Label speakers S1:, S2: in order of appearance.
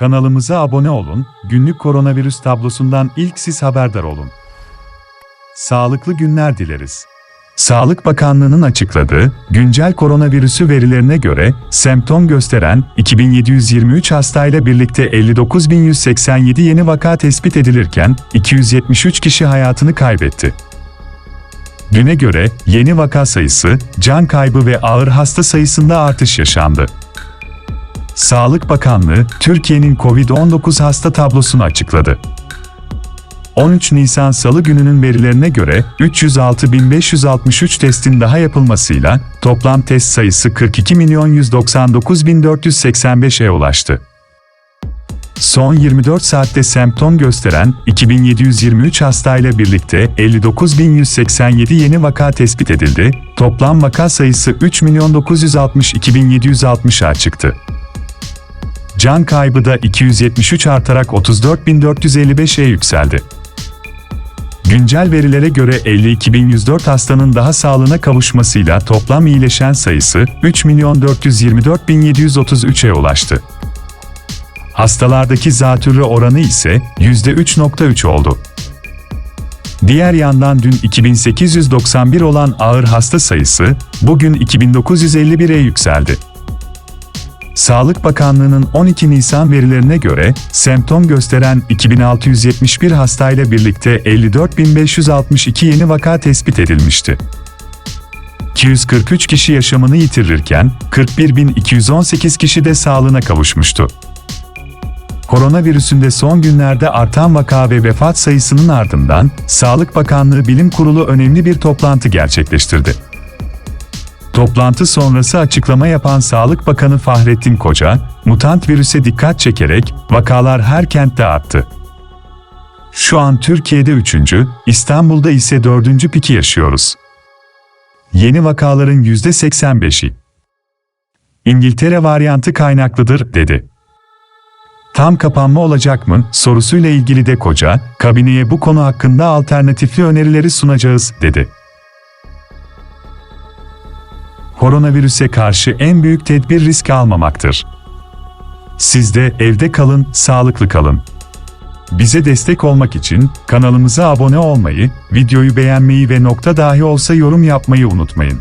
S1: Kanalımıza abone olun, günlük koronavirüs tablosundan ilk siz haberdar olun. Sağlıklı günler dileriz. Sağlık Bakanlığı'nın açıkladığı güncel koronavirüsü verilerine göre semptom gösteren 2723 hastayla birlikte 59187 yeni vaka tespit edilirken 273 kişi hayatını kaybetti. Düne göre yeni vaka sayısı, can kaybı ve ağır hasta sayısında artış yaşandı. Sağlık Bakanlığı, Türkiye'nin COVID-19 hasta tablosunu açıkladı. 13 Nisan Salı gününün verilerine göre 306.563 testin daha yapılmasıyla toplam test sayısı 42.199.485'e ulaştı. Son 24 saatte semptom gösteren 2723 hastayla birlikte 59.187 yeni vaka tespit edildi. Toplam vaka sayısı 3.962.760'a çıktı. Can kaybı da 273 artarak 34.455'e yükseldi. Güncel verilere göre 52.104 hastanın daha sağlığına kavuşmasıyla toplam iyileşen sayısı 3.424.733'e ulaştı. Hastalardaki zatürre oranı ise %3.3 oldu. Diğer yandan dün 2891 olan ağır hasta sayısı bugün 2951'e yükseldi. Sağlık Bakanlığı'nın 12 Nisan verilerine göre semptom gösteren 2671 hastayla birlikte 54.562 yeni vaka tespit edilmişti. 243 kişi yaşamını yitirirken 41.218 kişi de sağlığına kavuşmuştu. Koronavirüsünde son günlerde artan vaka ve vefat sayısının ardından Sağlık Bakanlığı Bilim Kurulu önemli bir toplantı gerçekleştirdi. Toplantı sonrası açıklama yapan Sağlık Bakanı Fahrettin Koca, mutant virüse dikkat çekerek vakalar her kentte arttı. Şu an Türkiye'de 3. İstanbul'da ise 4. piki yaşıyoruz. Yeni vakaların %85'i İngiltere varyantı kaynaklıdır, dedi. Tam kapanma olacak mı sorusuyla ilgili de Koca, kabineye bu konu hakkında alternatifli önerileri sunacağız, dedi. Koronavirüse karşı en büyük tedbir risk almamaktır. Siz de evde kalın, sağlıklı kalın. Bize destek olmak için kanalımıza abone olmayı, videoyu beğenmeyi ve nokta dahi olsa yorum yapmayı unutmayın.